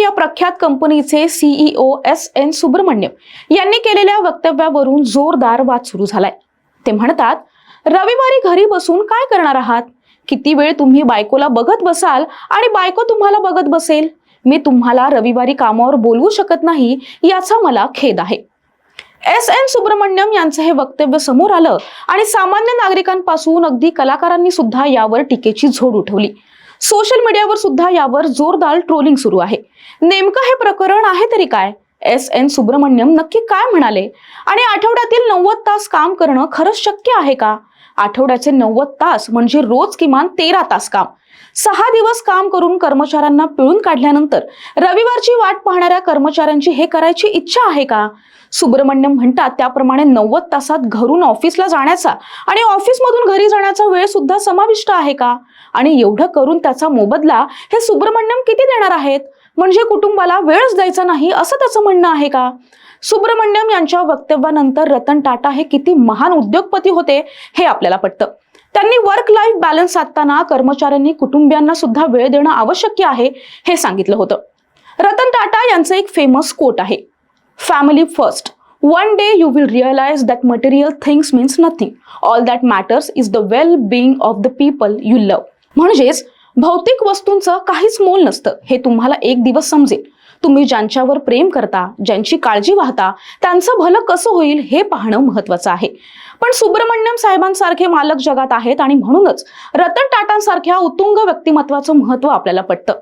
या प्रख्यात कंपनीचे सीईओ एस एन सुब्रमण्यम यांनी केलेल्या वक्तव्यावरून जोरदार वाद सुरू झालाय. ते म्हणतात रविवारी घरी बसून काय करणार आहात? किती वेळ तुम्ही बायकोला बघत बसाल आणि बायको तुम्हाला बघत बसेल? मी तुम्हाला रविवारी कामावर बोलवू शकत नाही याचा मला खेद आहे. एस एन सुब्रमण्यम यांचं हे वक्तव्य समोर आलं आणि सामान्य नागरिकांपासून अगदी कलाकारांनी सुद्धा यावर टीकेची झोड उठवली. सोशल मीडियावर सुद्धा यावर जोरदार ट्रोलिंग सुरू आहे. नेमकं हे प्रकरण आहे तरी काय? एस एन सुब्रमण्यम नक्की काय म्हणाले? आणि आठवड्यातील नव्वद तास काम करणं खरंच शक्य आहे का? आठवड्याचे नव्वद तास म्हणजे रोज किमान तेरा तास काम. सहा दिवस काम करून कर्मचाऱ्यांना पिळून काढल्यानंतर रविवारची वाट पाहणाऱ्या कर्मचाऱ्यांची हे करायची इच्छा आहे का? सुब्रमण्यम म्हणतात त्याप्रमाणे नव्वद तासात घरून ऑफिसला जाण्याचा आणि ऑफिसमधून घरी जाण्याचा वेळ सुद्धा समाविष्ट आहे का? आणि एवढं करून त्याचा मोबदला हे सुब्रमण्यम किती देणार आहेत? म्हणजे कुटुंबाला वेळच द्यायचा नाही असं त्याचं म्हणणं आहे का? सुब्रमण्यम यांच्या वक्तव्यानंतर रतन टाटा हे किती महान उद्योगपती होते हे आपल्याला पटतं. त्यांनी वर्क लाईफ बॅलन्स साधताना कर्मचाऱ्यांनी कुटुंबियांना सुद्धा वेळ देणं आवश्यक आहे हे सांगितलं होतं. रतन टाटा यांचं एक फेमस कोट आहे. Family first one day you will realise that material things means nothing all that matters is the well being of the people you love म्हणजेच भौतिक वस्तूंचं काहीच मोल नसतं हे तुम्हाला एक दिवस समजेल. तुम्ही ज्यांच्यावर प्रेम करता ज्यांची काळजी वाहता त्यांचं भलं कसं होईल हे पाहणं महत्वाचं आहे. पण सुब्रमण्यम साहेबांसारखे मालक जगात आहेत आणि म्हणूनच रतन टाटांसारख्या उत्तुंग व्यक्तिमत्वाचं महत्त्व आपल्याला पटतं.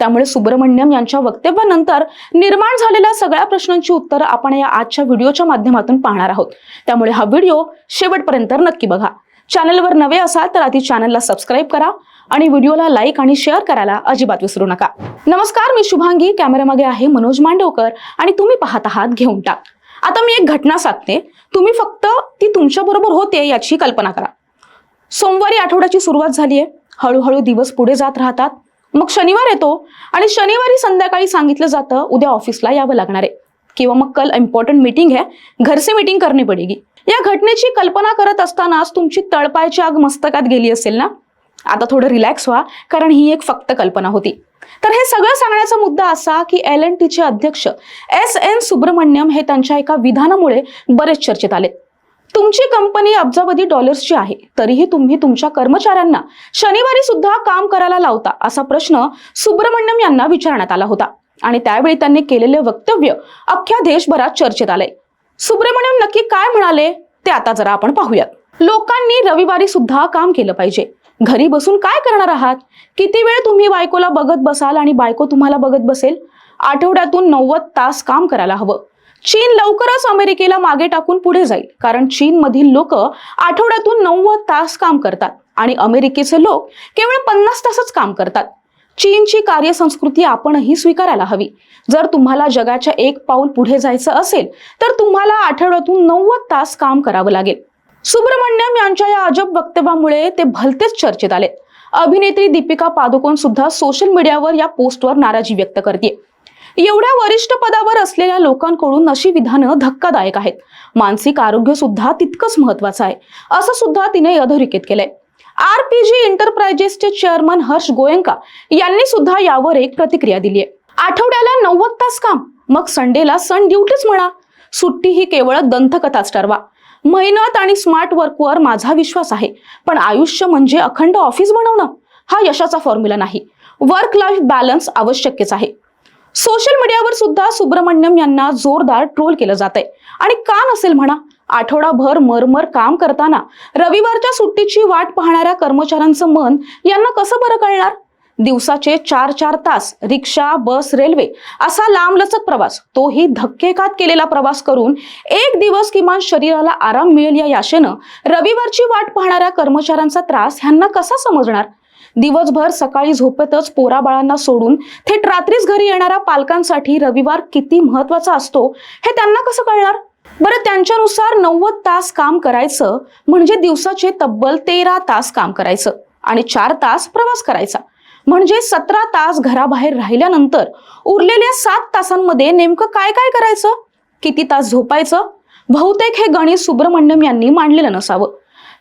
त्यामुळे सुब्रमण्यम यांच्या वक्तव्यानंतर निर्माण झालेल्या सगळ्या प्रश्नांची उत्तरं आपण या आजच्या व्हिडिओच्या माध्यमातून पाहणार आहोत. त्यामुळे हा व्हिडिओ शेवटपर्यंत नक्की बघा. चॅनलवर नवे असाल तर आधी चॅनलला सबस्क्राईब करा आणि व्हिडिओला लाईक आणि शेअर करायला अजिबात विसरू नका. नमस्कार मी शुभांगी. कॅमेरामागे आहे मनोज मांडवकर आणि तुम्ही पाहत आहात घेऊन टाक. आता मी एक घटना सांगते. तुम्ही फक्त ती तुमच्या बरोबर होते याची कल्पना करा. सोमवारी आठवड्याची सुरुवात झाली आहे हळूहळू दिवस पुढे जात राहतात. मग शनिवार येतो आणि शनिवारी संध्याकाळी सांगितलं जातं उद्या ऑफिसला यावं लागणार आहे. किंवा मग कल इम्पॉर्टंट मीटिंग है घर से मीटिंग करनी पडेगी. या घटनेची कल्पना करत असतानाच तुमची तळपायची आग मस्तकात गेली असेल ना? आता थोडं रिलॅक्स व्हा कारण ही एक फक्त कल्पना होती. तर हे सगळं सांगण्याचा मुद्दा असा की एल एन टीचे अध्यक्ष एस एन सुब्रमण्यम हे त्यांच्या एका विधानामुळे बरेच चर्चेत आले. तुमची कंपनी अब्जावधी डॉलर्सची आहे तरीही तुम्ही तुमच्या कर्मचाऱ्यांना शनिवारी सुद्धा काम करायला लावता असा प्रश्न सुब्रमण्यम यांना विचारण्यात आला होता. आणि त्यावेळी त्यांनी केलेले वक्तव्य अख्ख्या देशभरात चर्चेत आले सुब्रमण्यम नक्की काय म्हणाले ते आता जरा आपण पाहूयात. लोकांनी रविवारी सुद्धा काम केलं पाहिजे. घरी बसून काय करणार आहात? किती वेळ तुम्ही बायकोला बघत बसाल आणि बायको तुम्हाला बघत बसेल? आठवड्यातून नव्वद तास काम करायला हवं. चीन लवकरच अमेरिकेला मागे टाकून पुढे जाईल. कारण चीनमधील लोक आठवड्यातून नव्वद तास काम करतात आणि अमेरिकेचे लोक केवळ पन्नास तासच काम करतात. चीनची कार्यसंस्कृती आपणही स्वीकारायला हवी. जर तुम्हाला जगाच्या एक पाऊल पुढे जायचं असेल तर तुम्हाला आठवड्यातून नव्वद तास काम करावं लागेल. सुब्रमण्यम यांच्या या अजब वक्तव्यामुळे ते भलतेच चर्चेत आले अभिनेत्री दीपिका पादुकोण सुद्धा सोशल मीडियावर या पोस्टवर नाराजी व्यक्त करते एवढ्या वरिष्ठ पदावर असलेल्या लोकांकडून अशी विधानं धक्कादायक आहेत. मानसिक आरोग्य सुद्धा तितकंच महत्वाचं आहे असं सुद्धा तिने अधोरेखित केलंय. आर पी जी एंटरप्राइजेसचे चेअरमन हर्ष गोयंका यांनी सुद्धा यावर एक प्रतिक्रिया दिली आहे. आठवड्याला नव्वद तास काम मग संडेला सण ड्युटीच म्हणा. सुट्टी ही केवळ दंतकथाच ठरवा. मेहनत आणि स्मार्ट वर्कवर माझा विश्वास आहे पण आयुष्य म्हणजे अखंड ऑफिस बनवणं हा यशाचा फॉर्म्युला नाही. वर्क लाईफ बॅलन्स आवश्यकच आहे. सोशल मीडियावर सुद्धा सुब्रमण्यम यांना जोरदार ट्रोल केलं जात आहे आणि का नसेल म्हणा आठवडाभर मरमर काम करताना रविवारच्या सुट्टीची वाट पाहणाऱ्या कर्मचाऱ्यांचं मन यांना कसं बरं कळणार? दिवसाचे चार चार तास रिक्षा बस रेल्वे असा लांबलचक प्रवास तोही धक्केकात केलेला प्रवास करून एक दिवस किमान शरीराला आराम मिळेल या याशेनं रविवारची वाट पाहणाऱ्या कर्मचाऱ्यांचा त्रास ह्यांना कसा समजणार? दिवसभर सकाळी झोपेतच पोराबाळांना सोडून थेट रात्रीच घरी येणाऱ्या पालकांसाठी रविवार किती महत्त्वाचा असतो हे त्यांना कसं कळणार? बरं त्यांच्यानुसार नव्वद तास काम करायचं म्हणजे दिवसाचे तब्बल तेरा तास काम करायचं आणि चार तास प्रवास करायचा. म्हणजे सतरा तास घराबाहेर राहिल्यानंतर उरलेल्या सात तासांमध्ये नेमकं काय काय करायचं? किती तास झोपायचं? बहुतेक हे गणित सुब्रमण्यम यांनी मांडलेलं नसावं.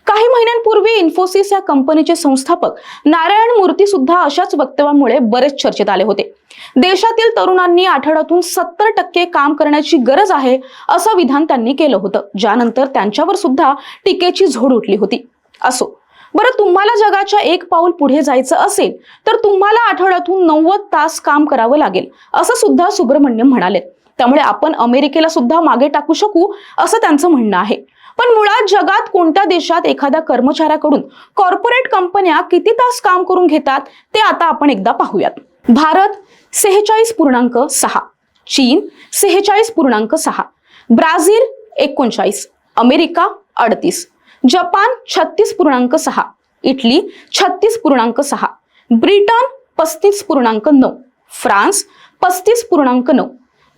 काही महिन्यांपूर्वी इन्फोसिस या कंपनीचे संस्थापक नारायण मूर्ती सुद्धा अशाच वक्तव्यामुळे बरेच चर्चेत आले होते. देशातील तरुणांनी आठवड्यातून सत्तर टक्के काम करण्याची गरज आहे असं विधान त्यांनी केलं होतं. ज्यानंतर त्यांच्यावर सुद्धा टीकेची झोड उठली होती. असो बरं तुम्हाला जगाच्या एक पाऊल पुढे जायचं असेल तर तुम्हाला आठवड्यातून नव्वद तास काम करावं लागेल असं सुद्धा सुब्रमण्यम म्हणाले. त्यामुळे आपण अमेरिकेला सुद्धा मागे टाकू शकू असं त्यांचं म्हणणं आहे. पण मुळात जगात कोणत्या देशात एखाद्या कर्मचाऱ्याकडून कॉर्पोरेट कंपन्या किती तास काम करून घेतात ते आता आपण एकदा पाहूयात. भारत सेहेचाळीस पूर्णांक सहा. चीन सेहेचाळीस पूर्णांक सहा. ब्राझील एकोणचाळीस. अमेरिका अडतीस. जपान छत्तीस पूर्णांक सहा. इटली छत्तीस पूर्णांक सहा. ब्रिटन पस्तीस पूर्णांक नऊ. फ्रान्स पस्तीस पूर्णांक नऊ.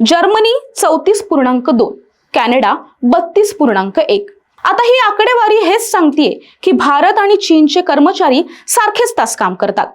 जर्मनी चौतीस पूर्णांक दोन. कॅनडा बत्तीस पूर्णांक एक. आता ही आकडेवारी हेच सांगतेय की भारत आणि चीनचे कर्मचारी सारखेच तास काम करतात.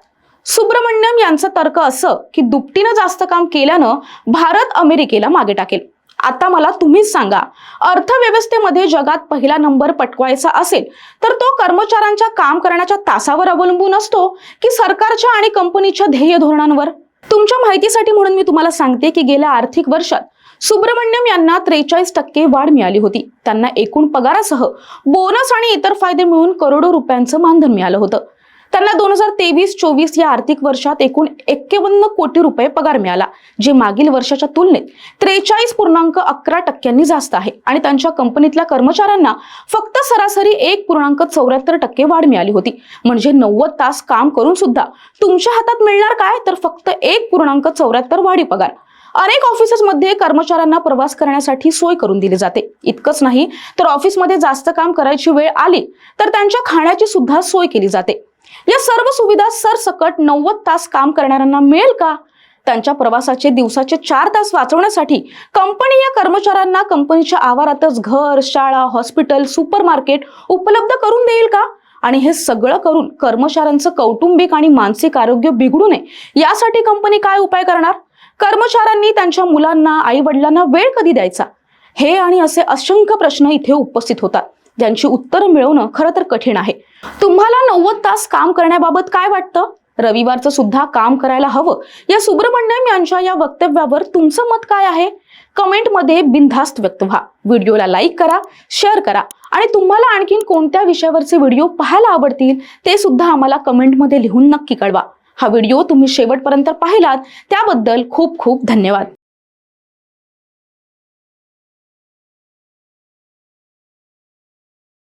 सुब्रमण्यम यांचं तर्क असं की दुपटीनं जास्त काम केल्यानं भारत अमेरिकेला मागे टाकेल. आता मला तुम्हीच सांगा अर्थव्यवस्थेमध्ये जगात पहिला नंबर पटवायचा असेल तर तो कर्मचाऱ्यांच्या काम करण्याच्या तासावर अवलंबून असतो की सरकारच्या आणि कंपनीच्या ध्येय धोरणांवर? तुमच्या माहितीसाठी म्हणून मी तुम्हाला सांगते की गेल्या आर्थिक वर्षात सुब्रमण्यम यांना त्रेचाळीस टक्के वाढ मिळाली होती. त्यांना एकूण पगारासह बोनस आणि इतर फायदे मिळून करोडो रुपयांचं मानधन मिळालं होतं. त्यांना दोन हजार तेवीस चोवीस या आर्थिक वर्षात एकूण एक्केवन्न कोटी रुपये पगार मिळाला जे मागील वर्षाच्या तुलनेत त्रेचाळीस पूर्णांक अकरा टक्क्यांनी जास्त आहे. आणि त्यांच्या कंपनीतल्या कर्मचाऱ्यांना फक्त सरासरी एक पूर्णांक चौऱ्याहत्तर टक्के वाढ मिळाली होती. म्हणजे नव्वद तास काम करून सुद्धा तुमच्या हातात मिळणार काय? तर फक्त एक पूर्णांक चौऱ्याहत्तर वाढी पगार. अनेक ऑफिसेसमध्ये कर्मचाऱ्यांना प्रवास करण्यासाठी सोय करून दिली जाते. इतकंच नाही तर ऑफिसमध्ये जास्त काम करायची वेळ आली तर त्यांच्या खाण्याची सुद्धा सोय केली जाते. या सर्व सुविधा सरसकट नव्वद तास काम करणाऱ्यांना मिळेल का? त्यांच्या प्रवासाचे दिवसाचे चार तास वाचवण्यासाठी कंपनी या कर्मचाऱ्यांना कंपनीच्या आवारातच घर शाळा हॉस्पिटल सुपरमार्केट उपलब्ध करून देईल का? आणि हे सगळं करून कर्मचाऱ्यांचं कौटुंबिक आणि मानसिक आरोग्य बिघडू नये यासाठी कंपनी काय उपाय करणार? कर्मचाऱ्यांनी त्यांच्या मुलांना आई वडिलांना वेळ कधी द्यायचा? हे आणि असे असंख्य प्रश्न इथे उपस्थित होतात. ज्यांची उत्तरं मिळवणं खरं तर कठीण आहे. तुम्हाला नव्वद तास काम करण्याबाबत काय वाटतं? रविवारचं सुद्धा काम करायला हवं. या सुब्रमण्यम यांच्या या वक्तव्यावर तुमचं मत काय आहे? कमेंटमध्ये बिनधास्त व्यक्त व्हा. व्हिडिओला लाईक करा शेअर करा. आणि तुम्हाला आणखीन कोणत्या विषयावरचे व्हिडिओ पाहायला आवडतील ते सुद्धा आम्हाला कमेंटमध्ये लिहून नक्की कळवा. हा व्हिडिओ तुम्ही शेवटपर्यंत पाहिलात त्याबद्दल खूप खूप धन्यवाद.